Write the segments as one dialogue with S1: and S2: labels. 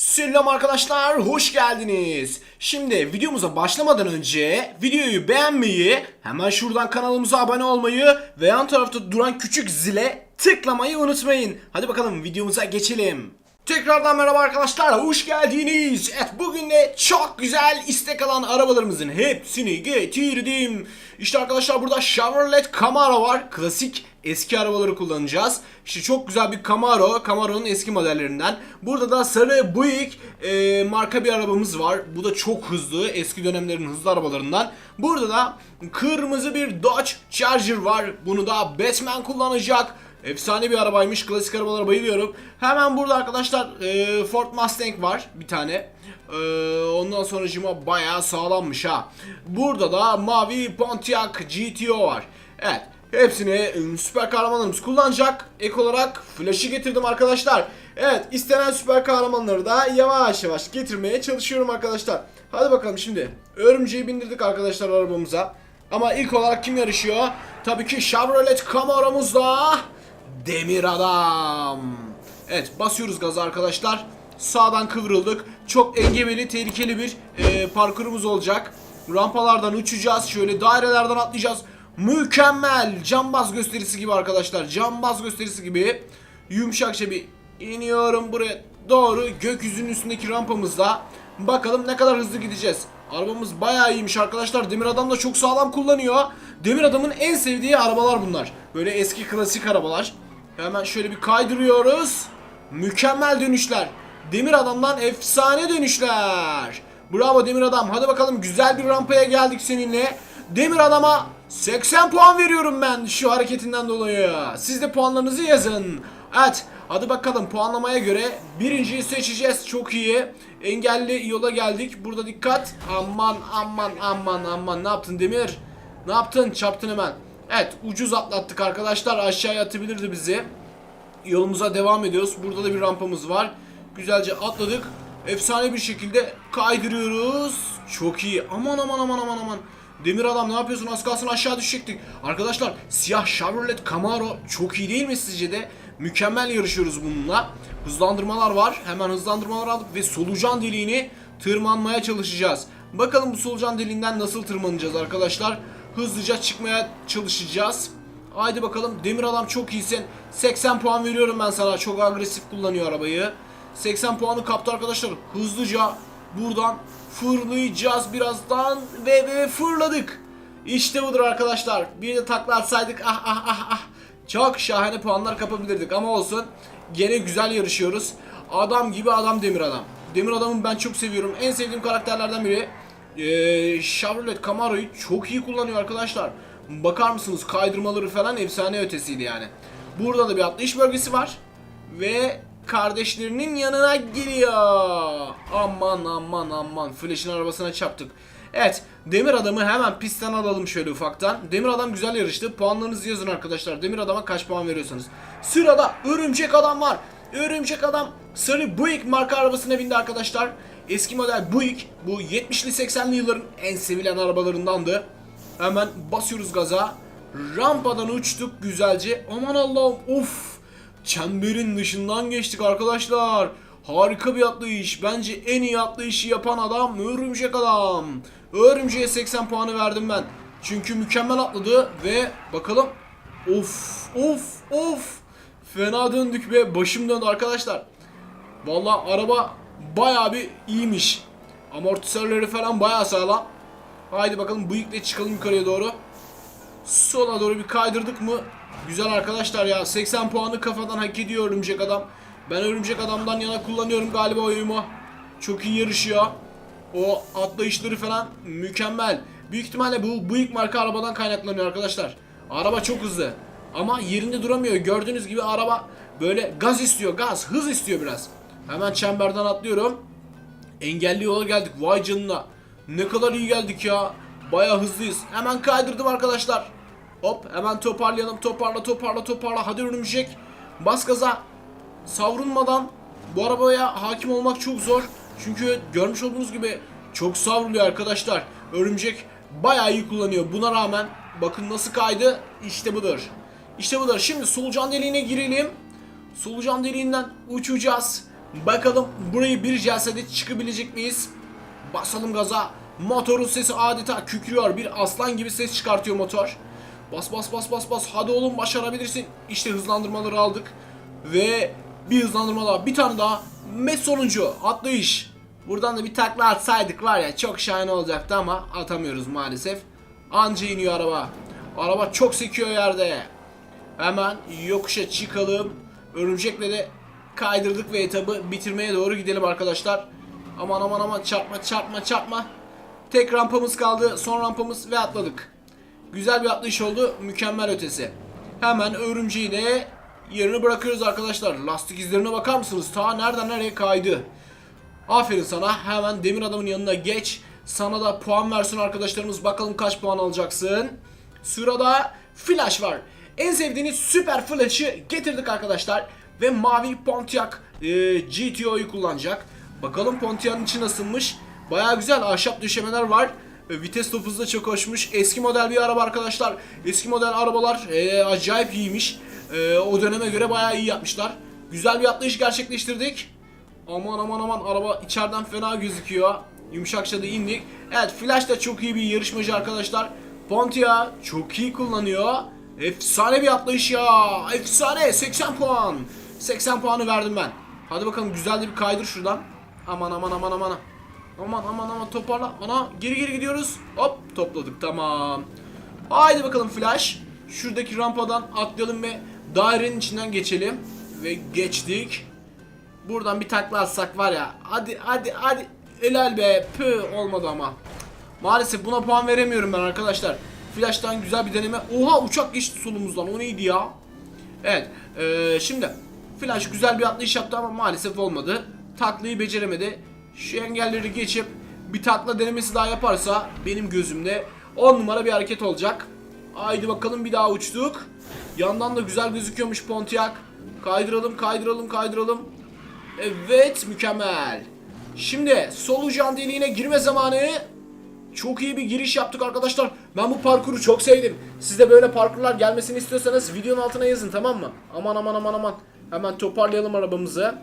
S1: Selam arkadaşlar, hoş geldiniz. Şimdi videomuza başlamadan önce videoyu beğenmeyi, hemen şuradan kanalımıza abone olmayı ve yan tarafta duran küçük zile tıklamayı unutmayın. Hadi bakalım videomuza geçelim. Tekrardan merhaba arkadaşlar, hoş geldiniz. Evet bugün de çok güzel istek alan arabalarımızın hepsini getirdim. İşte arkadaşlar burada Chevrolet Camaro var. Klasik eski arabaları kullanacağız. İşte çok güzel bir Camaro, Camaro'nun eski modellerinden. Burada da sarı Buick e, marka bir arabamız var. Bu da çok hızlı, eski dönemlerin hızlı arabalarından. Burada da kırmızı bir Dodge Charger var. Bunu da Batman kullanacak. Efsane bir arabaymış. Klasik arabalara bayılıyorum. Hemen burada arkadaşlar e, Ford Mustang var bir tane. E, ondan sonra cima bayağı sağlammış ha. Burada da mavi Pontiac GTO var. Evet. Hepsini e, süper kahramanlarımız kullanacak. Ek olarak Flash'ı getirdim arkadaşlar. Evet istenen süper kahramanları da yavaş yavaş getirmeye çalışıyorum arkadaşlar. Hadi bakalım şimdi. Örümceği bindirdik arkadaşlar arabamıza. Ama ilk olarak kim yarışıyor? Tabii ki Chevrolet Camaro'muzla Demir Adam. Evet basıyoruz gaza arkadaşlar. Sağdan kıvrıldık. Çok engebeli, tehlikeli bir e, parkurumuz olacak. Rampalardan uçacağız. Şöyle dairelerden atlayacağız. Mükemmel. Cambaz gösterisi gibi arkadaşlar. Cambaz gösterisi gibi. Yumuşakça bir iniyorum buraya doğru. Gökyüzünün üstündeki rampamızda. Bakalım ne kadar hızlı gideceğiz. Arabamız bayağı iyiymiş arkadaşlar. Demir Adam da çok sağlam kullanıyor. Demir Adam'ın en sevdiği arabalar bunlar. Böyle eski klasik arabalar. Hemen şöyle bir kaydırıyoruz. Mükemmel dönüşler. Demir Adam'dan efsane dönüşler. Bravo Demir Adam. Hadi bakalım güzel bir rampaya geldik seninle. Demir Adam'a 80 puan veriyorum ben şu hareketinden dolayı. Siz de puanlarınızı yazın. Evet hadi bakalım puanlamaya göre birinciyi seçeceğiz çok iyi. Engelli yola geldik. Burada dikkat. Aman aman aman aman ne yaptın Demir? Ne yaptın? Çarptın hemen. Evet ucuz atlattık arkadaşlar aşağıya atabilirdi bizi. Yolumuza devam ediyoruz. Burada da bir rampamız var. Güzelce atladık. Efsane bir şekilde kaydırıyoruz. Çok iyi. Aman aman aman aman aman. Demir adam ne yapıyorsun? Az kalsın aşağı düşecektik. Arkadaşlar siyah Chevrolet Camaro çok iyi değil mi sizce de? Mükemmel yarışıyoruz bununla. Hızlandırmalar var. Hemen hızlandırmalar aldık ve solucan deliğini tırmanmaya çalışacağız. Bakalım bu solucan deliğinden nasıl tırmanacağız arkadaşlar. Hızlıca çıkmaya çalışacağız. Haydi bakalım Demir Adam çok iyisin. 80 puan veriyorum ben sana. Çok agresif kullanıyor arabayı. 80 puanı kaptı arkadaşlar. Hızlıca buradan fırlayacağız birazdan ve, ve fırladık. İşte budur arkadaşlar. Bir de takla atsaydık ah ah ah ah. Çok şahane puanlar kapabilirdik ama olsun. Gene güzel yarışıyoruz. Adam gibi adam Demir Adam. Demir Adam'ı ben çok seviyorum. En sevdiğim karakterlerden biri. Ee, Chevrolet Camaro'yu çok iyi kullanıyor arkadaşlar. Bakar mısınız kaydırmaları falan efsane ötesiydi yani. Burada da bir atlayış bölgesi var. Ve kardeşlerinin yanına geliyor. Aman aman aman. Flash'in arabasına çarptık. Evet. Demir adamı hemen pistten alalım şöyle ufaktan. Demir adam güzel yarıştı. Puanlarınızı yazın arkadaşlar. Demir adama kaç puan veriyorsanız. Sırada örümcek adam var. Örümcek adam sarı Buick marka arabasına bindi arkadaşlar. Eski model Buick. Bu 70'li 80'li yılların en sevilen arabalarındandı. Hemen basıyoruz gaza. Rampadan uçtuk güzelce. Aman Allah'ım of. Çemberin dışından geçtik arkadaşlar. Harika bir atlayış. Bence en iyi atlayışı yapan adam Örümcek Adam. Örümceğe 80 puanı verdim ben. Çünkü mükemmel atladı ve bakalım. Of of of. Fena döndük ve başım döndü arkadaşlar. Vallahi araba bayağı bir iyiymiş. Amortisörleri falan bayağı sağlam. Haydi bakalım bıyıkla çıkalım yukarıya doğru. Sola doğru bir kaydırdık mı? Güzel arkadaşlar ya. 80 puanı kafadan hak ediyor örümcek adam. Ben örümcek adamdan yana kullanıyorum galiba oyumu. Çok iyi yarışıyor. O atlayışları falan mükemmel. Büyük ihtimalle bu bıyık marka arabadan kaynaklanıyor arkadaşlar. Araba çok hızlı. Ama yerinde duramıyor. Gördüğünüz gibi araba böyle gaz istiyor. Gaz, hız istiyor biraz. Hemen çemberden atlıyorum. Engelli yola geldik. Vay canına. Ne kadar iyi geldik ya. Baya hızlıyız. Hemen kaydırdım arkadaşlar. Hop hemen toparlayalım. Toparla toparla toparla. Hadi örümcek. Bas gaza. Savrulmadan bu arabaya hakim olmak çok zor. Çünkü görmüş olduğunuz gibi çok savruluyor arkadaşlar. Örümcek baya iyi kullanıyor. Buna rağmen bakın nasıl kaydı. İşte budur. İşte budur. Şimdi solucan deliğine girelim. Solucan deliğinden uçacağız. Bakalım burayı bir celsede çıkabilecek miyiz? Basalım gaza. Motorun sesi adeta kükrüyor. Bir aslan gibi ses çıkartıyor motor. Bas bas bas bas bas. Hadi oğlum başarabilirsin. İşte hızlandırmaları aldık. Ve bir hızlandırma daha. Bir tane daha. Ve sonuncu. Atlayış. Buradan da bir takla atsaydık var ya çok şahane olacaktı ama atamıyoruz maalesef. Anca iniyor araba. Araba çok sekiyor yerde. Hemen yokuşa çıkalım. Örümcekle de kaydırdık ve etabı bitirmeye doğru gidelim arkadaşlar. Aman aman aman çarpma çarpma çarpma. Tek rampamız kaldı. Son rampamız ve atladık. Güzel bir atlayış oldu. Mükemmel ötesi. Hemen örümceği de yerini bırakıyoruz arkadaşlar. Lastik izlerine bakar mısınız? Ta nereden nereye kaydı. Aferin sana. Hemen demir adamın yanına geç. Sana da puan versin arkadaşlarımız. Bakalım kaç puan alacaksın. Sırada Flash var. En sevdiğiniz süper Flash'ı getirdik arkadaşlar. Ve mavi Pontiac e, GTO'yu kullanacak. Bakalım Pontiac'ın içi nasılmış. Baya güzel ahşap döşemeler var. Vites topuzu da çok hoşmuş. Eski model bir araba arkadaşlar. Eski model arabalar e, acayip iyiymiş. E, o döneme göre baya iyi yapmışlar. Güzel bir atlayış gerçekleştirdik. Aman aman aman araba içeriden fena gözüküyor. Yumuşakça da indik. Evet Flash da çok iyi bir yarışmacı arkadaşlar. Pontia çok iyi kullanıyor. Efsane bir atlayış ya. Efsane 80 puan. 80 puanı verdim ben. Hadi bakalım güzel de bir kaydır şuradan. Aman aman aman aman. Aman aman aman toparla. Ana geri geri gidiyoruz. Hop topladık tamam. Haydi bakalım Flash. Şuradaki rampadan atlayalım ve dairenin içinden geçelim. Ve geçtik. Buradan bir takla atsak var ya. Hadi hadi hadi. Helal be. Pü olmadı ama. Maalesef buna puan veremiyorum ben arkadaşlar. Flash'tan güzel bir deneme. Oha uçak geçti solumuzdan. O neydi ya? Evet. eee, şimdi Flash güzel bir atlayış yaptı ama maalesef olmadı. Taklayı beceremedi. Şu engelleri geçip bir takla denemesi daha yaparsa benim gözümde 10 numara bir hareket olacak. Haydi bakalım bir daha uçtuk. Yandan da güzel gözüküyormuş Pontiac. Kaydıralım, kaydıralım, kaydıralım. Evet, mükemmel. Şimdi solucan deliğine girme zamanı. Çok iyi bir giriş yaptık arkadaşlar. Ben bu parkuru çok sevdim. Siz de böyle parkurlar gelmesini istiyorsanız videonun altına yazın tamam mı? Aman aman aman aman. Hemen toparlayalım arabamızı.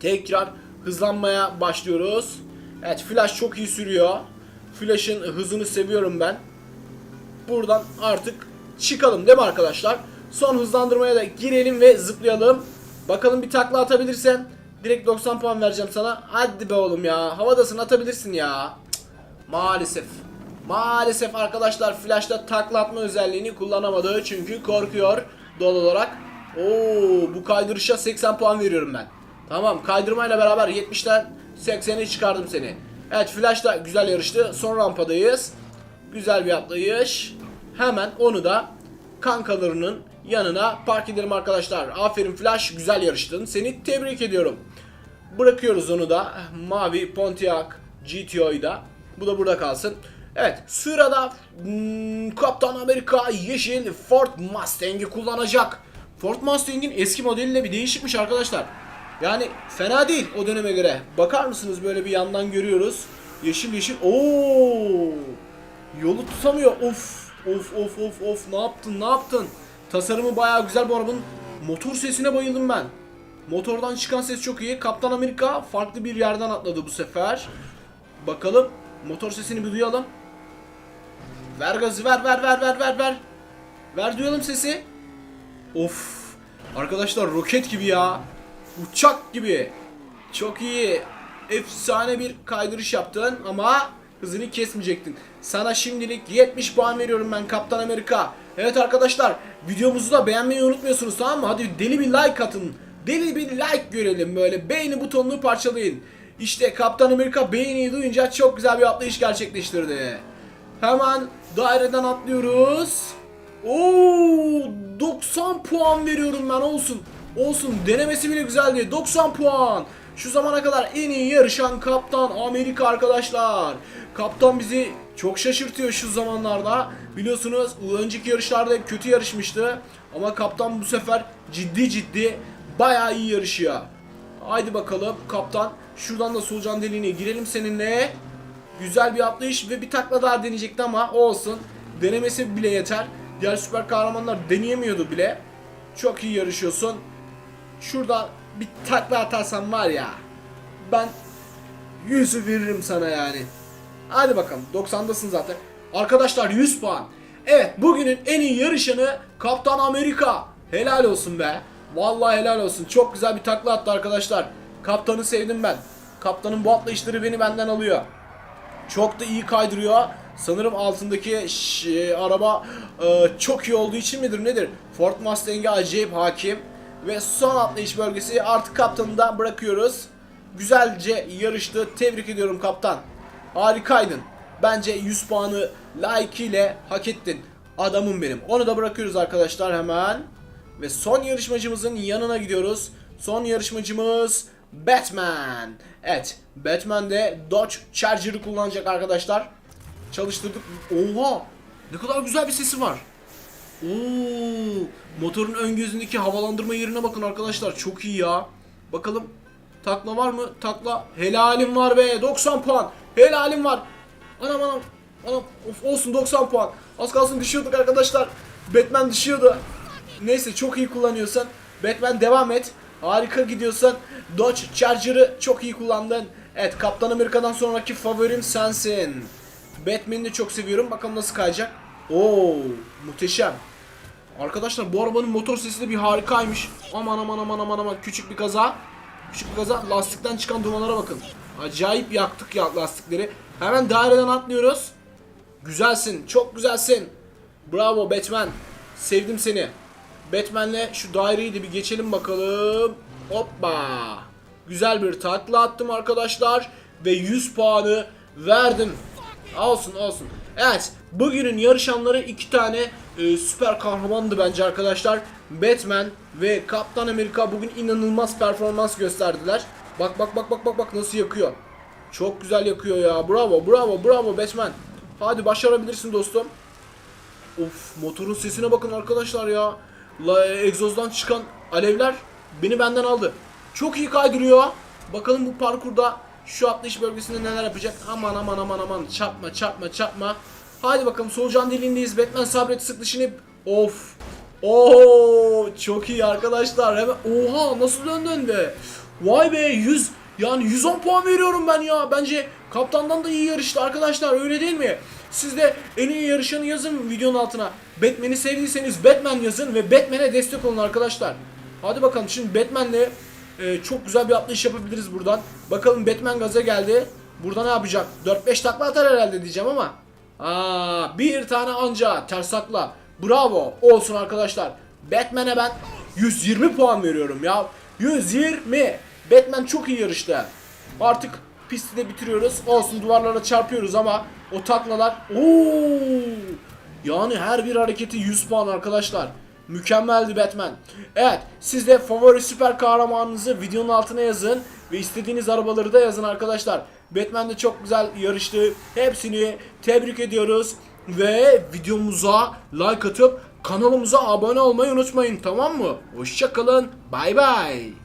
S1: Tekrar hızlanmaya başlıyoruz. Evet Flash çok iyi sürüyor. Flash'ın hızını seviyorum ben. Buradan artık çıkalım değil mi arkadaşlar? Son hızlandırmaya da girelim ve zıplayalım. Bakalım bir takla atabilirsen direkt 90 puan vereceğim sana. Hadi be oğlum ya. Havadasın atabilirsin ya. Maalesef. Maalesef arkadaşlar Flash'ta takla atma özelliğini kullanamadı çünkü korkuyor doğal olarak. Oo bu kaydırışa 80 puan veriyorum ben. Tamam kaydırmayla beraber 70'ten 80'e çıkardım seni. Evet Flash da güzel yarıştı. Son rampadayız. Güzel bir atlayış. Hemen onu da kankalarının yanına park edelim arkadaşlar. Aferin Flash güzel yarıştın. Seni tebrik ediyorum. Bırakıyoruz onu da. Mavi Pontiac GTO'yu da. Bu da burada kalsın. Evet sırada hmm, Kaptan Amerika yeşil Ford Mustang'i kullanacak. Ford Mustang'in eski modeliyle bir değişikmiş arkadaşlar. Yani fena değil o döneme göre. Bakar mısınız böyle bir yandan görüyoruz. Yeşil yeşil. Oo! Yolu tutamıyor. Of. Of of of of. Ne yaptın? Ne yaptın? Tasarımı bayağı güzel bu arabanın. Motor sesine bayıldım ben. Motordan çıkan ses çok iyi. Kaptan Amerika farklı bir yerden atladı bu sefer. Bakalım. Motor sesini bir duyalım. Ver gazı ver ver ver ver ver ver. Ver duyalım sesi. Of. Arkadaşlar roket gibi ya. Uçak gibi. Çok iyi. Efsane bir kaydırış yaptın ama hızını kesmeyecektin. Sana şimdilik 70 puan veriyorum ben Kaptan Amerika. Evet arkadaşlar videomuzu da beğenmeyi unutmuyorsunuz tamam mı? Hadi deli bir like atın. Deli bir like görelim böyle beğeni butonunu parçalayın. İşte Kaptan Amerika beğeniyi duyunca çok güzel bir atlayış gerçekleştirdi. Hemen daireden atlıyoruz. Oo 90 puan veriyorum ben olsun. Olsun denemesi bile güzeldi. 90 puan. Şu zamana kadar en iyi yarışan kaptan Amerika arkadaşlar. Kaptan bizi çok şaşırtıyor şu zamanlarda. Biliyorsunuz önceki yarışlarda hep kötü yarışmıştı. Ama kaptan bu sefer ciddi ciddi bayağı iyi yarışıyor. Haydi bakalım kaptan. Şuradan da solucan deliğine girelim seninle. Güzel bir atlayış ve bir takla daha deneyecekti ama olsun. Denemesi bile yeter. Diğer süper kahramanlar deneyemiyordu bile. Çok iyi yarışıyorsun. Şurada bir takla atarsan var ya ben yüzü veririm sana yani. Hadi bakalım 90'dasın zaten. Arkadaşlar 100 puan. Evet bugünün en iyi yarışanı Kaptan Amerika. Helal olsun be. Vallahi helal olsun. Çok güzel bir takla attı arkadaşlar. Kaptanı sevdim ben. Kaptanın bu atlayışları beni benden alıyor. Çok da iyi kaydırıyor. Sanırım altındaki araba e, çok iyi olduğu için midir nedir? Ford Mustang'e acayip hakim. Ve son atlayış bölgesi artık kaptanı da bırakıyoruz. Güzelce yarıştı. Tebrik ediyorum kaptan. Harikaydın. Bence 100 puanı layıkıyla hak ettin. Adamım benim. Onu da bırakıyoruz arkadaşlar hemen. Ve son yarışmacımızın yanına gidiyoruz. Son yarışmacımız Batman. Evet, Batman de Dodge Charger'ı kullanacak arkadaşlar. Çalıştırdık. Oha! Ne kadar güzel bir sesi var. Oo! Motorun ön gözündeki havalandırma yerine bakın arkadaşlar. Çok iyi ya. Bakalım takla var mı? Takla. Helalim var be. 90 puan. Helalim var. Anam anam. Anam. Of, olsun 90 puan. Az kalsın düşüyorduk arkadaşlar. Batman düşüyordu. Neyse çok iyi kullanıyorsan Batman devam et. Harika gidiyorsan Dodge Charger'ı çok iyi kullandın. Evet Kaptan Amerika'dan sonraki favorim sensin. Batman'i de çok seviyorum. Bakalım nasıl kayacak. Oo muhteşem. Arkadaşlar bu arabanın motor sesi de bir harikaymış. Aman aman aman aman aman küçük bir kaza. Küçük bir kaza. Lastikten çıkan dumanlara bakın. Acayip yaktık ya lastikleri. Hemen daireden atlıyoruz. Güzelsin. Çok güzelsin. Bravo Batman. Sevdim seni. Batman'le şu daireyi de bir geçelim bakalım. Hoppa. Güzel bir takla attım arkadaşlar. Ve 100 puanı verdim. Olsun olsun. Evet. Bugünün yarışanları iki tane e, süper kahramandı bence arkadaşlar. Batman ve Kaptan Amerika bugün inanılmaz performans gösterdiler. Bak bak bak bak bak bak nasıl yakıyor. Çok güzel yakıyor ya. Bravo bravo bravo Batman. Hadi başarabilirsin dostum. Of motorun sesine bakın arkadaşlar ya. La, egzozdan çıkan alevler beni benden aldı. Çok iyi kaydırıyor. Bakalım bu parkurda şu atlayış bölgesinde neler yapacak. Aman aman aman aman çarpma çarpma çarpma. Hadi bakalım solucan deliğindeyiz. Batman sabret sık dişini. Of. Oo çok iyi arkadaşlar. Hemen oha nasıl döndün be. Vay be 100 yani 110 puan veriyorum ben ya. Bence kaptandan da iyi yarıştı arkadaşlar öyle değil mi? Siz de en iyi yarışanı yazın videonun altına. Batman'i sevdiyseniz Batman yazın ve Batman'e destek olun arkadaşlar. Hadi bakalım şimdi Batman'le e, çok güzel bir atlayış yapabiliriz buradan. Bakalım Batman gaza geldi. Burada ne yapacak? 4-5 takla atar herhalde diyeceğim ama. Aa, bir tane anca ters takla. Bravo olsun arkadaşlar. Batman'e ben 120 puan veriyorum ya. 120. Batman çok iyi yarıştı. Artık pisti de bitiriyoruz. Olsun duvarlara çarpıyoruz ama o taklalar ooo yani her bir hareketi 100 puan arkadaşlar. Mükemmeldi Batman. Evet siz de favori süper kahramanınızı videonun altına yazın. Ve istediğiniz arabaları da yazın arkadaşlar. Batman de çok güzel yarıştı. Hepsini tebrik ediyoruz. Ve videomuza like atıp kanalımıza abone olmayı unutmayın tamam mı? Hoşçakalın. Bay bay.